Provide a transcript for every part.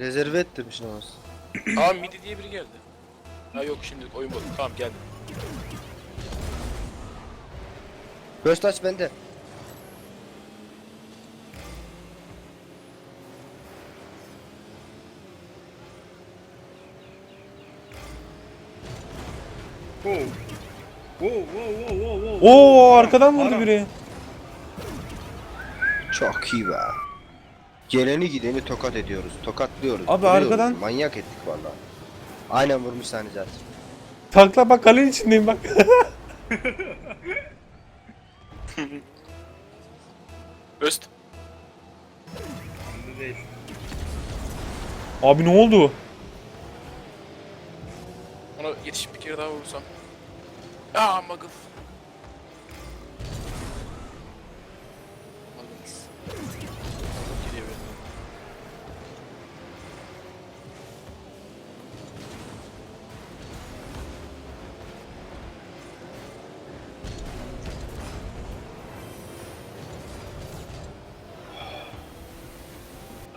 Rezerve ettirmiş namaz. Aa midi diye biri geldi. Ha yok şimdi oyun bozuldu. Tamam geldim. Göz aç bende. Wow. Wow wow wow wow wow. Oo arkadan vurdu Ara. biri. Çok iyi be. Geleni gideni tokat ediyoruz. Tokatlıyoruz. Abi vuruyoruz. arkadan- Manyak ettik vallahi. Aynen vurmuş sani zaten. Takla bak kalenin içindeyim bak. Öst. Bende değil. Abi ne oldu? Ona yetişip bir kere daha vursam. Aa Muggle.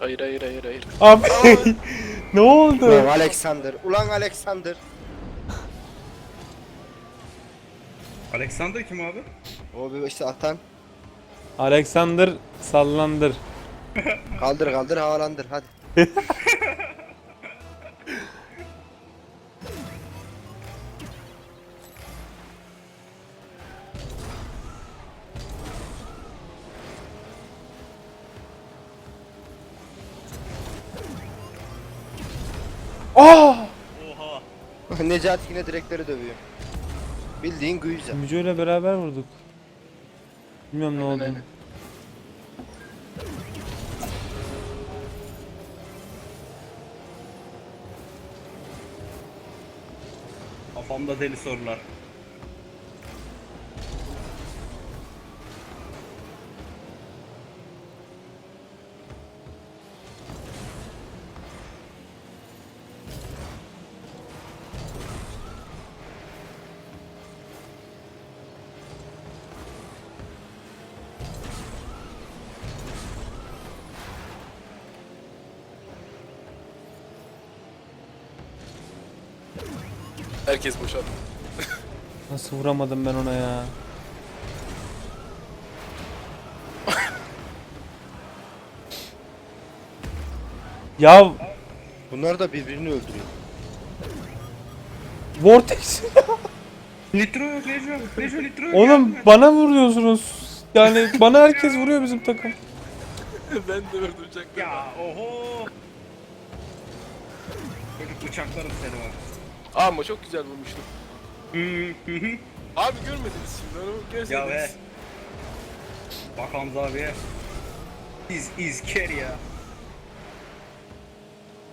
Hayır hayır hayır hayır. Abi ne oldu? Ulan Alexander. Ulan Alexander. Alexander kim abi? O bir işte atan. Alexander sallandır. Kaldır kaldır havalandır hadi. Necati yine direkleri dövüyor. Bildiğin güyüze. Müco ile beraber vurduk. Bilmiyorum ne oldu. aynen. Kafamda deli sorular. Herkes boşaldı. Nasıl vuramadım ben ona ya? ya Bunlar da birbirini öldürüyor. Vortex. Nitro yok Neco. Neco nitro yok. Oğlum bana vuruyorsunuz. Yani bana herkes vuruyor bizim takım. ben de öldürecektim. Ya oho. Çocuk bıçaklarım seni var. Aa ama çok güzel hı hı. Abi görmediniz şimdi onu Ya görseydiniz. be. Bak Hamza abiye. He's, he's carry ya.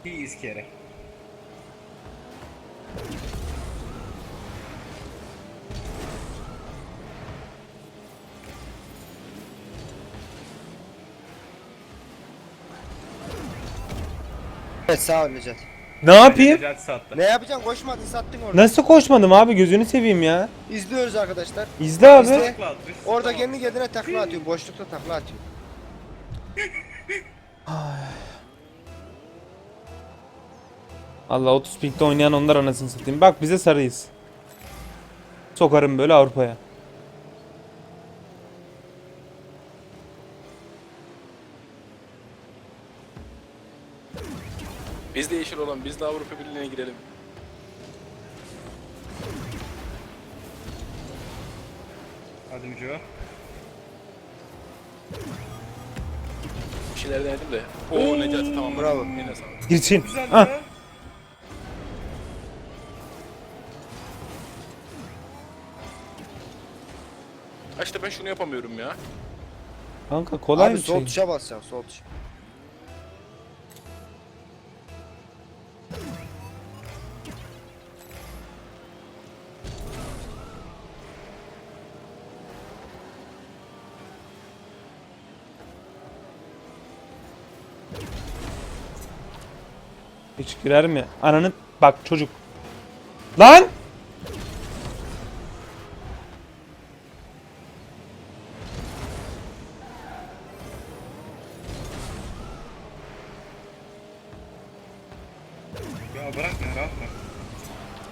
He is carry. Evet sağ ol Necati. Ne yapayım? Ne yapacaksın koşmadın sattın orada. Nasıl koşmadım abi gözünü seveyim ya. İzliyoruz arkadaşlar. İzle abi. İzle. Orada kendi kendine takla atıyor. Boşlukta takla atıyor. Allah 30 pinkte oynayan onlar anasını satayım. Bak bize sarıyız. Sokarım böyle Avrupa'ya. Biz de yeşil olan biz de Avrupa Birliği'ne girelim. Hadi Müco. Bir şeyler denedim de. Oo Necati tamam. Bravo. Sağlık. Girçin. Güzel Ah. ya. Ha işte ben şunu yapamıyorum ya. Kanka kolay Abi bir sol şey. tuşa basacaksın sol tuş. Hiç girer mi? Ananı bak çocuk. Lan! Ya bırak ya rahat bırak.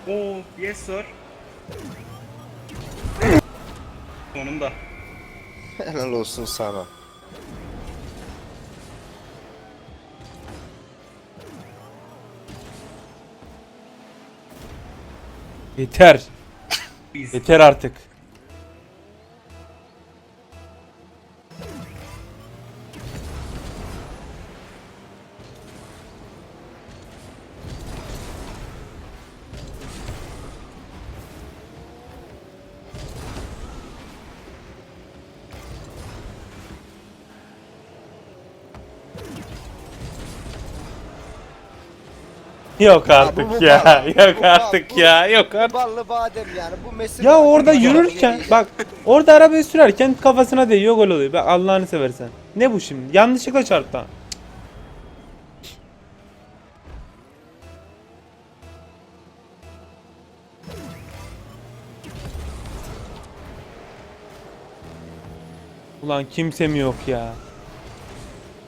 Oo yes sir. Sonunda. Helal olsun sana. Yeter. Yeter artık. Yok artık bu ya. Yok bu artık bu- ya. Yok artık. Ballı badem yani bu mesin. Ya orada yani. yürürken bak orada arabayı sürerken kafasına değiyor gol oluyor. Bak Allah'ını seversen. Ne bu şimdi? Yanlışlıkla çarptı. ha. Ulan kimse mi yok ya?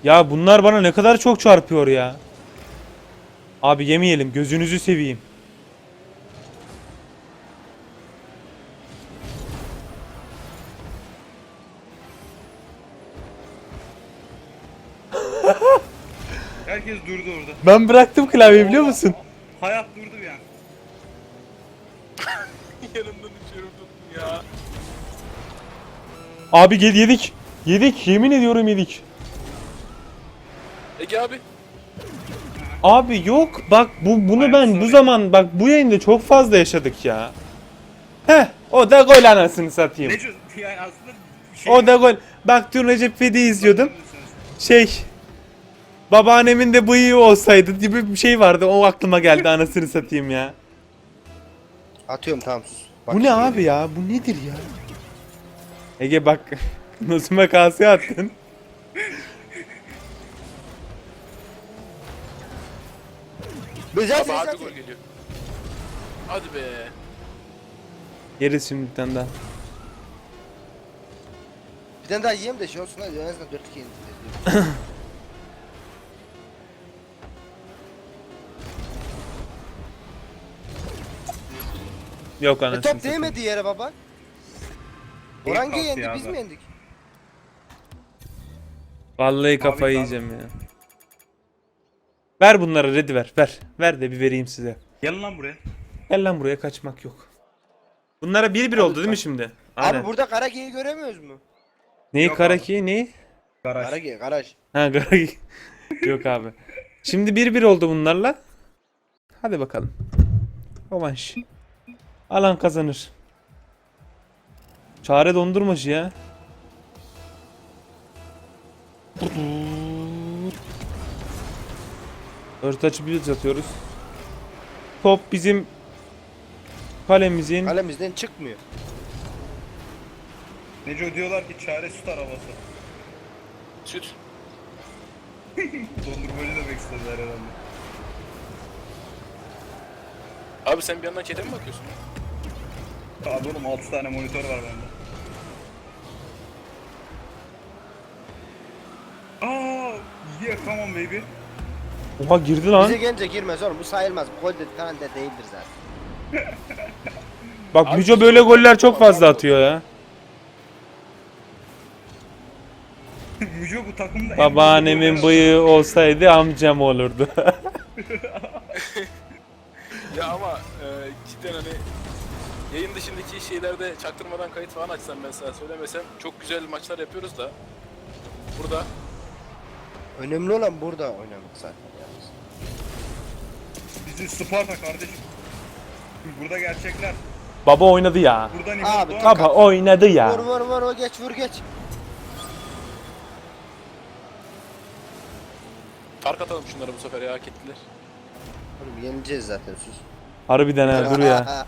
Ya bunlar bana ne kadar çok çarpıyor ya. Abi yemeyelim gözünüzü seveyim. Herkes durdu orada. Ben bıraktım klavyeyi biliyor musun? Hayat durdu an. Yanımdan düşüyorum tuttum ya. Abi gel yedik. Yedik yemin ediyorum yedik. Ege abi. Abi yok bak bu bunu ben bu zaman bak bu yayında çok fazla yaşadık ya. Heh o da gol anasını satayım. Ne. Yani aslında şey... O da gol. Bak dün Recep Fedi izliyordum. Şey babaannemin de bıyığı olsaydı gibi bir şey vardı. O aklıma geldi anasını satayım ya. Atıyorum tamam sus. Bak Bu ne abi ya? Bu nedir ya? Ege bak Nazım'a kase attın. Güzel Abi atıyor. gol geliyor. Hadi be. Yeriz şimdi bir tane daha. Bir tane daha yiyeyim de şey olsun hadi en azından 4 2 yenildi. Yok E anasını top satayım. değmedi yere baba. Kalktı yendi biz mi yendik? Vallahi kafayı Abi, yiyeceğim ya. Ver bunları ready ver. Ver. Ver de bir vereyim size. Gel lan buraya. Gel lan buraya kaçmak yok. Bunlara bir bir oldu değil mi şimdi? Aynen. Abi burada Karage'yi göremiyoruz mu? Neyi Yok karaki neyi? Garaj. Karage, garaj. Ha karaki. yok abi. Şimdi bir bir oldu bunlarla. Hadi bakalım. Rovanş. Alan kazanır. Çare dondurmacı ya. Dört açı bir atıyoruz. Top bizim kalemizin Kalemizden çıkmıyor. Neco diyorlar ki çare süt arabası. Süt. Dondurmacı demek istediler herhalde. Abi sen bir yandan chat'e mi bakıyorsun? Abi oğlum 6 tane monitör var bende. Aa, yeah, come on baby. Oha girdi lan. Bize gelince girmez oğlum bu sayılmaz. Bu gol de falan da değildir zaten. Bak Abi Müco böyle goller çok fazla atıyor ya. Müco bu takımda en Babaannemin büyük bıyığı olsaydı amcam olurdu. Ya ama e, cidden hani yayın dışındaki şeylerde çaktırmadan kayıt falan açsam ben sana söylemesem çok güzel maçlar yapıyoruz da burada Önemli olan burada oynamak zaten yalnız. Bizim Sparta kardeşim. Burada gerçekler. Baba oynadı ya. Buradan Abi, İmam. Doğan Baba oynadı Vur ya. vur vur o geç vur geç. fark atalım şunları bu sefer ya hak ettiler. Oğlum yenileceğiz zaten sus. Harbiden ha dur ya.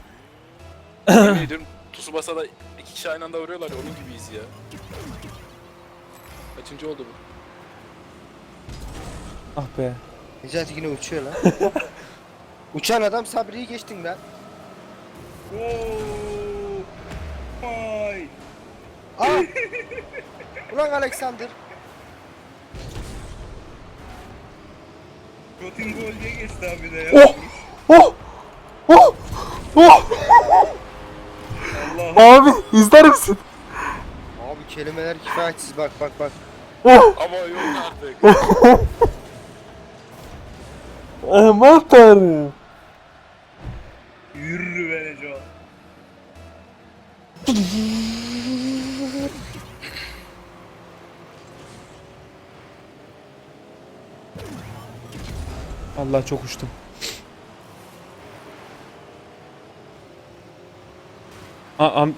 Yemin ediyorum Tsubasa'da iki kişi aynı anda vuruyorlar ya onun gibiyiz ya. Kaçıncı oldu bu? Ah be. Necati yine uçuyor lan. Uçan adam Sabri'yi geçtin lan. Oo. Vay. Aa! Ulan Alexander. Protein gol diye geçti abi de ya. Oh! Oh! Oh! Oh! Allah. Abi izler misin? Abi kelimeler kifayetsiz bak bak bak. Oh! Ama yok artık. Aman tanrım. Yürü be Neco. Allah çok uçtum. Aa, am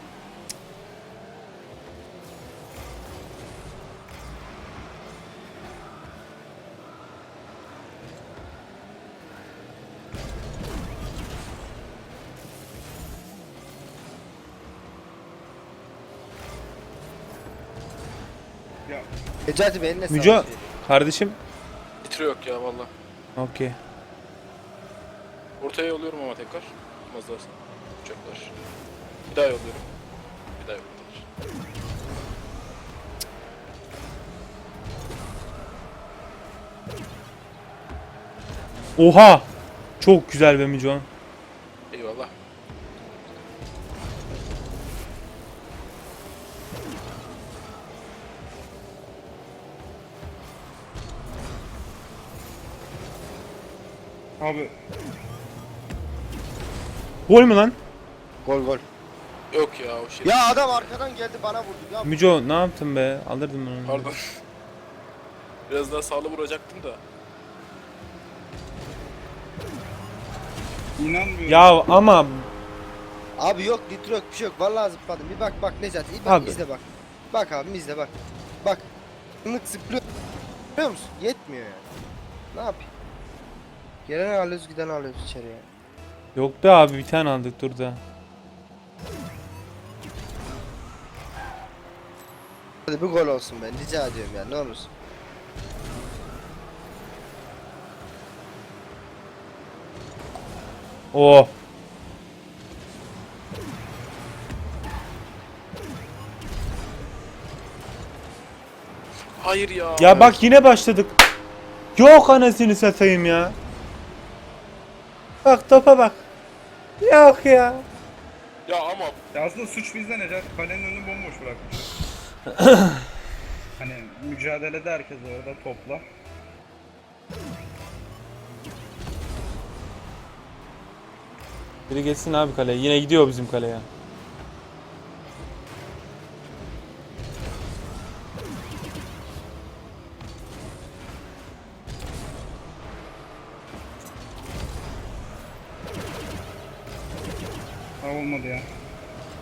Necati eline sağlık. Müco kardeşim. Nitro yok ya valla. Okey. Ortaya yolluyorum ama tekrar. Mazlarsa. Uçaklar. Bir daha yolluyorum. Bir daha yolluyorlar. Oha! Çok güzel be Müco. Abi Gol mü lan? Gol gol. Yok ya o şey. Ya adam arkadan geldi bana vurdu. Ya Müco ne yaptın be? Alırdım ben onu. Pardon. Biraz daha sağlı vuracaktım da. inanmıyorum. Ya ama Abi yok nitro yok bir şey yok. Vallahi zıpladım. Bir bak bak Necati. Bir bak Abi. izle bak. Bak abi izle bak. Bak. Mık zıplıyor. Biliyor musun? Yetmiyor yani. Ne yapayım? Geleni alıyoruz gideni alıyoruz içeriye. yok be abi bir tane aldık dur da. Hadi bir gol olsun ben rica ediyorum ya ne olursun. Oh. Hayır ya. Ya bak yine başladık. Yok anasını satayım ya. Bak topa bak. Yok ya. Ya ama Ya aslında suç bizde Necati. Kalenin önünü bomboş bırakmış. hani mücadelede herkes orada topla. Biri geçsin abi kaleye. Yine gidiyor bizim kaleye. Ha olmadı ya.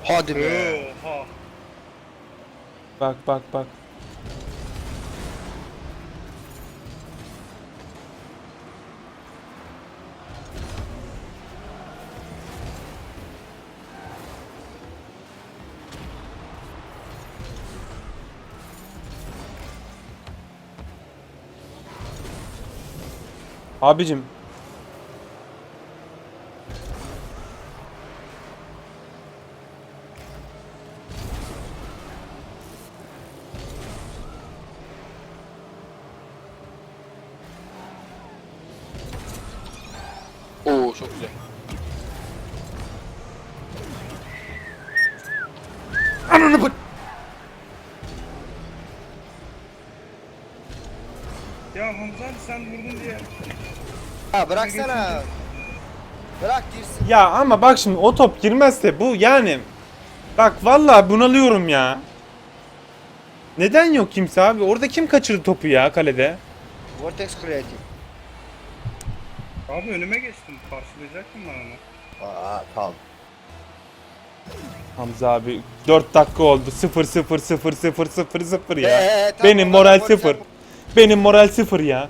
Hadi be. Oha. Bak bak bak. Abicim Ya Hamza abi sen vurdun diye. Ha bıraksana. Bırak girsin. ya ama bak şimdi o top girmezse bu yani bak vallahi bunalıyorum ya. Neden yok kimse abi? Orada kim kaçırdı topu ya kalede? Vortex Creative. Abi önüme geçtin. Karşılayacaktım ben onu. Aa tamam. Hamza abi 4 dakika oldu. 0 0 0 0 0 0 ya. Ee, tamam, Benim tamam, moral gol 0. sen- Benim moral 0 ya.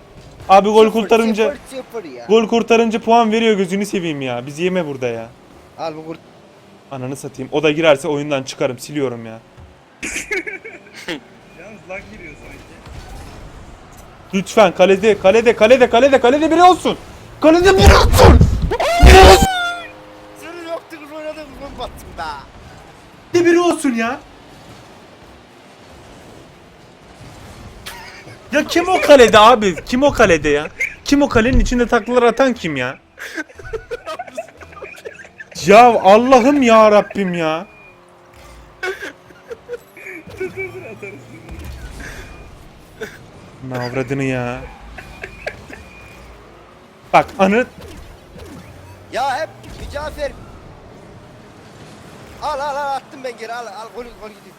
Abi gol Sıfır, kurtarınca sıfır, sıfır ya. gol kurtarınca puan veriyor gözünü seveyim ya. Biz yeme burada ya. Al bu kurt. Ananı satayım. O da girerse oyundan çıkarım, siliyorum ya. Yalnız lag giriyor sanki. Lütfen kalede, kalede, kalede, kalede, kalede biri olsun. Kalede biri olsun. Gol battım da. Kalede biri olsun ya. Ya kim o kalede abi? Kim o kalede ya? Kim o kalenin içinde taklalar atan kim ya? Ya Allah'ım ya Rabbim ya. Ne avradını ya. Bak anı Ya hep Mücafer. Al al al attım ben geri al al gol gol gidiyor.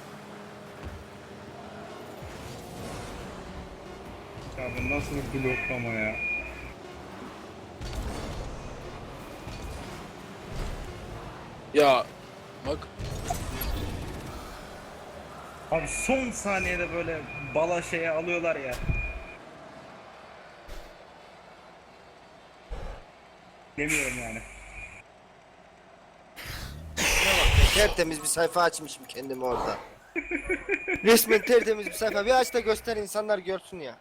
Ya bu nasıl bir bloklama ya? Ya bak Abi son saniyede böyle bala şeye alıyorlar ya. Demiyorum yani. Tertemiz bir sayfa açmışım kendimi orada. Resmen tertemiz bir sayfa. Bir aç da göster insanlar görsün ya.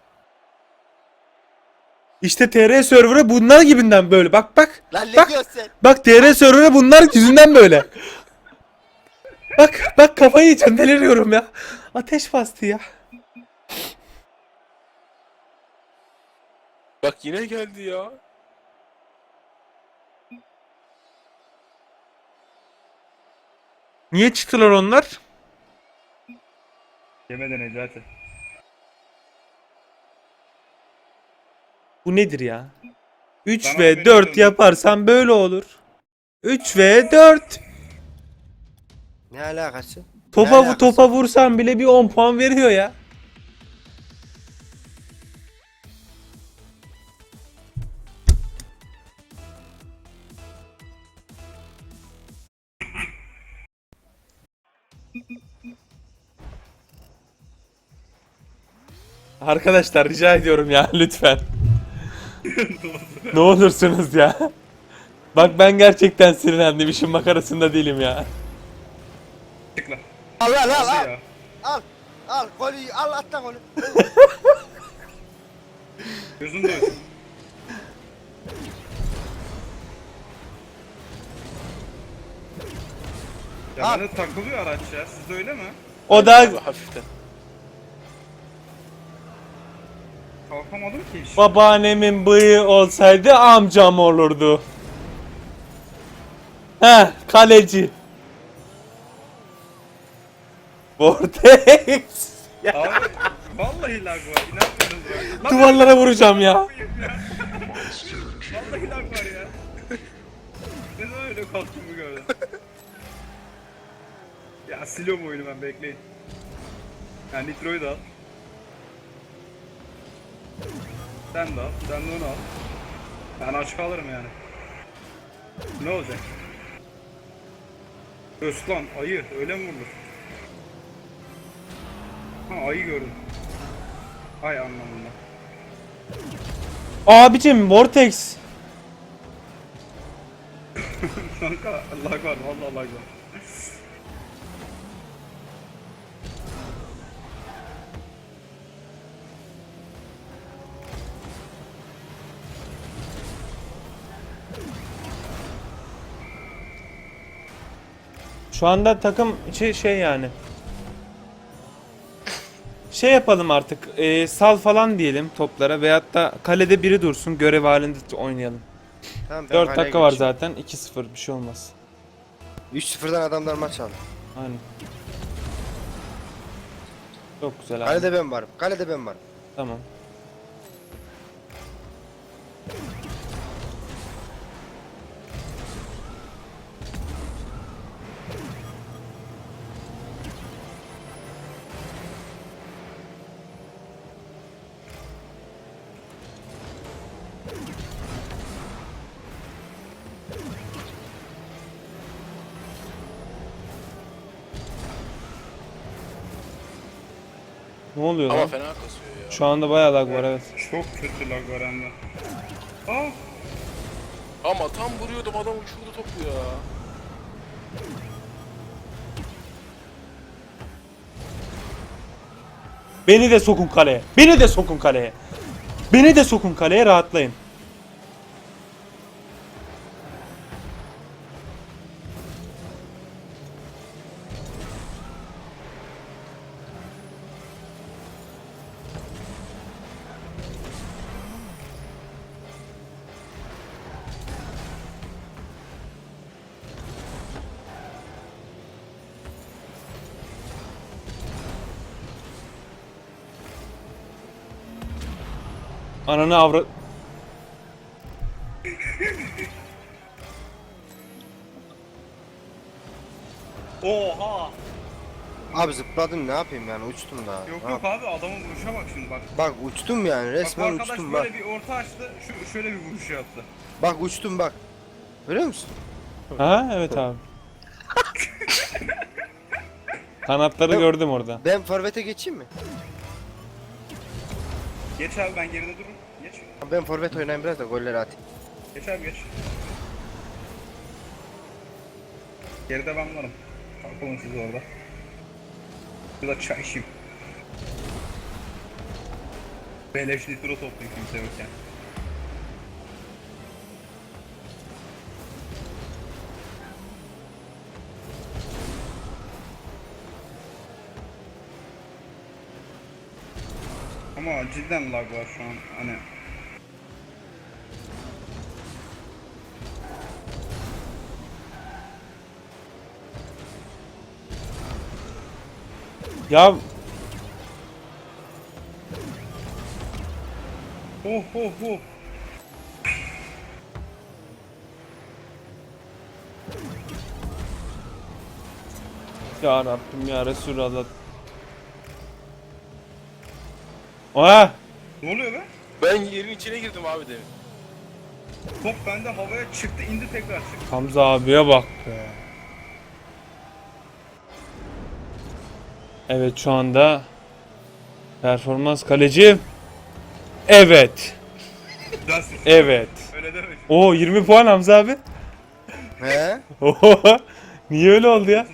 işte TR serverı bunlar gibinden böyle. Bak bak. Lan ne Bak. sen? Bak TR serverı bunlar yüzünden böyle. Bak bak kafayı yiyeceğim deliriyorum ya. Ateş bastı ya. bak yine geldi ya. Niye çıktılar onlar? Yemeden Necati. Bu nedir ya? 3 Bana ve beni 4 döndür. yaparsan böyle olur. 3 ve 4. Ne alakası? Topa Ne bu alakası? topa vursan bile bir 10 puan veriyor ya. Arkadaşlar rica ediyorum ya lütfen. ne olursunuz ya. Bak ben gerçekten sinirlendim işin makarasında değilim ya. Çık lan. Al al al al. Ya. Al. Al golü al at da golü. Gözün doysun. Ya Al. bende takılıyor araç ya. Sizde öyle mi? O da Abi, hafiften. Kalkamadım ki hiç. Babaannemin bıyığı olsaydı amcam olurdu. He, kaleci. Vortex. Abi vallahi lag var. İnanmıyorum ya. Lan Duvarlara vuracağım ya. Vallahi lag var ya. ne zaman öyle kalktığımı gördüm. ya siliyorum oyunu ben bekleyin. Ya Nitro'yu da al. Sen de al. Sen de onu al. Ben aç kalırım yani. Ne olacak? Özlan ayı öyle mi vurulur? Ha ayı gördüm. Ay anlamında. Abicim Vortex. Kanka lag var vallahi lag var. Şu anda takım içi şey yani. Şey yapalım artık. e, sal falan diyelim toplara veyahut da kalede biri dursun görev halinde oynayalım. Tamam, ben 4 kaleye dakika var geçeyim. zaten. 2-0 bir şey olmaz. 3-0'dan adamlar maç aldı. Aynen. Çok güzel abi. Kalede ben varım. Kalede ben varım. Tamam. Ne oluyor Ama lan? fena kasıyor ya. Şu anda bayağı lag var evet. Çok kötü lag var hem de. Aa Ama tam vuruyordum adam uçurdu topu ya. Beni de sokun kaleye. Beni de sokun kaleye. Beni de sokun kaleye rahatlayın. Ananı avra... Oha! Abi zıpladım ne yapayım yani uçtum daha. Yok yok abi adamın vuruşa bak şimdi bak. Bak uçtum yani Bak bu resmen arkadaş uçtum bak. böyle bir orta açtı. Şu şöyle bir vuruş yaptı. Bak uçtum bak. Görüyor musun? Ha evet abi. Kanatları gördüm orada. Ben forvete geçeyim mi? Geç abi ben geride durun. Geç. Ben forvet oynayayım biraz da golleri atayım. Geç abi geç. Geride ben varım. Takılın siz orada. Burada çay içeyim. Beleş nitro toplayayım kimse yokken. Ama cidden lag var şu an hani Ya Oh oh oh. ya Rabbim ya Resulallah. Oha! Ne oluyor be? Ben yerin içine girdim abi demin. Top bende havaya çıktı indi tekrar çıktı. Hamza abiye bak be. Evet şu anda performans kaleci. Evet. Evet. Öyle deme. O 20 puan Hamza abi. He? Oho. Niye öyle oldu ya?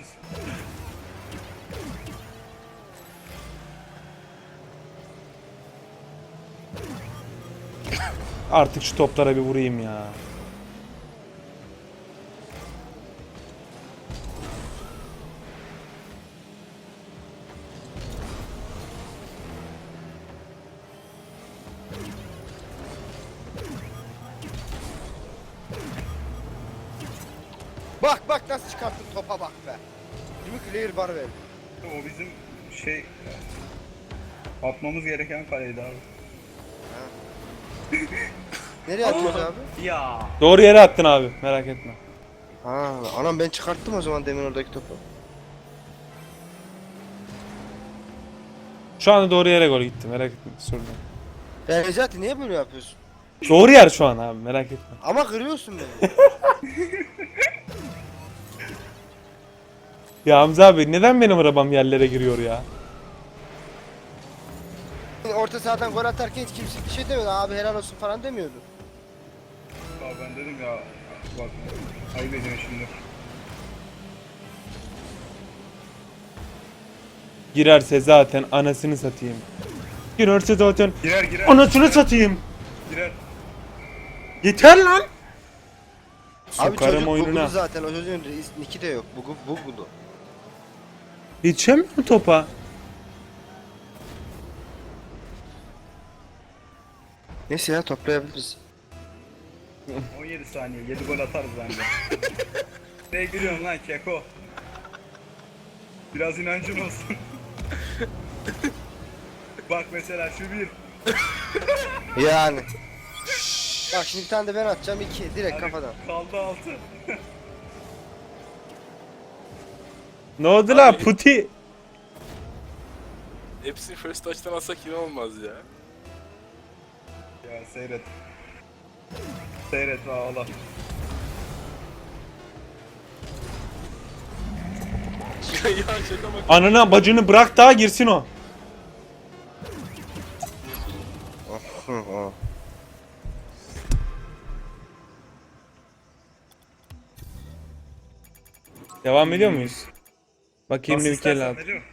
Artık şu toplara bir vurayım ya. Bak bak nasıl çıkarttım topa bak be. 20 clear bar verdi. O bizim şey atmamız gereken kaleydi abi. Nereye atıyoruz abi? Ya. Doğru yere attın abi merak etme. Ha, anam ben çıkarttım o zaman demin oradaki topu. Şu anda doğru yere gol gitti merak etme sorun yok. Ya Necati niye böyle yapıyorsun? Doğru yer şu an abi merak etme. Ama kırıyorsun beni. Ya Hamza abi neden benim arabam yerlere giriyor ya? Orta sahadan gol atarken hiç kimse bir şey demedi. Abi helal olsun falan demiyordu. Abi ben dedim ya bak ayıp ediyorsun şimdi. Girerse zaten anasını satayım. Girerse zaten Girer girer. anasını satayım. Girer. Yeter lan. Abi Sokarım çocuk oyununa. bugulu zaten. O çocuğun reis- niki de yok. Bugul bugulu. Yetişemiyor mu topa? Neyse ya toplayabiliriz. 17 saniye 7 gol atarız bence. ne gülüyorsun lan keko? Biraz inancın olsun. Bak mesela şu bir. Yani. Bak şimdi bir tane de ben atacağım. iki direkt kafadan. Kaldı altı. Ne oldu la Abi. puti? Hepsini first touch'tan atsak yine olmaz ya. Ya seyret. Seyret ve ağla. ya şaka bak. Anana bacını bırak daha girsin o. Devam ediyor muyuz? Bakayım Nasıl bir kere. Necip.